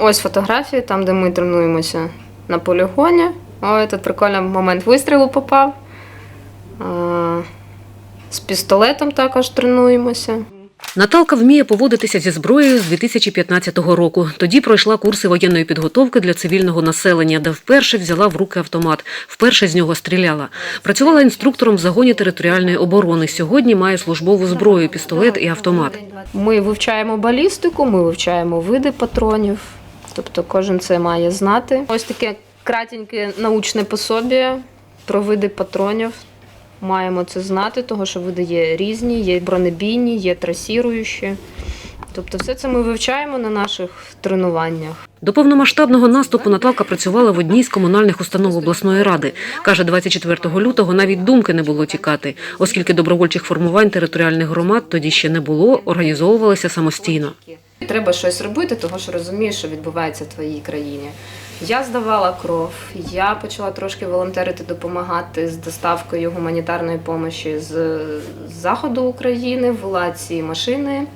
Ну, ось фотографії, там, де ми тренуємося на полігоні. Ой, тут прикольний момент вистрілу попав. З пістолетом також тренуємося. Наталка вміє поводитися зі зброєю з 2015 року. Тоді пройшла курси воєнної підготовки для цивільного населення, де вперше взяла в руки автомат, вперше з нього стріляла. Працювала інструктором в загоні територіальної оборони. Сьогодні має службову зброю, пістолет і автомат. Ми вивчаємо балістику, ми вивчаємо види патронів. Тобто кожен це має знати. Ось таке кратеньке научне пособіє про види патронів. Маємо це знати, тому що види є різні, є бронебійні, є трасіруючі. Тобто все це ми вивчаємо на наших тренуваннях. До повномасштабного наступу Наталка працювала в одній з комунальних установ обласної ради. Каже, 24 лютого навіть думки не було тікати, оскільки добровольчих формувань територіальних громад тоді ще не було, організовувалися самостійно. Треба щось робити, тому що розумієш, що відбувається в твоїй країні. Я здавала кров, я почала трошки волонтерити, допомагати з доставкою гуманітарної допомоги з заходу України, вела ці машини,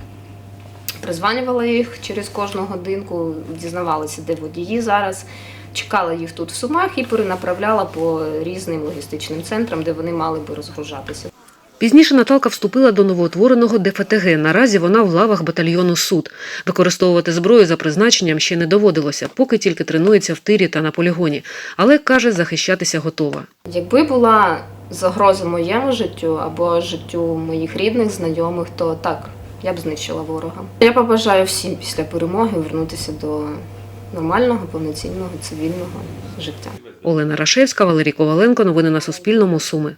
призванювала їх через кожну годинку, дізнавалася, де водії зараз. Чекала їх тут в Сумах і перенаправляла по різним логістичним центрам, де вони мали би розгружатися. Пізніше Наталка вступила до новоутвореного ДФТГ. Наразі вона в лавах батальйону суд. Використовувати зброю за призначенням ще не доводилося, поки тільки тренується в тирі та на полігоні. Але каже, захищатися готова. Якби була загроза моєму життю або життю моїх рідних, знайомих, то так, я б знищила ворога. Я побажаю всім після перемоги вернутися до нормального, повноцінного цивільного життя. Олена Рашевська, Валерій Коваленко. Новини на Суспільному. Суми.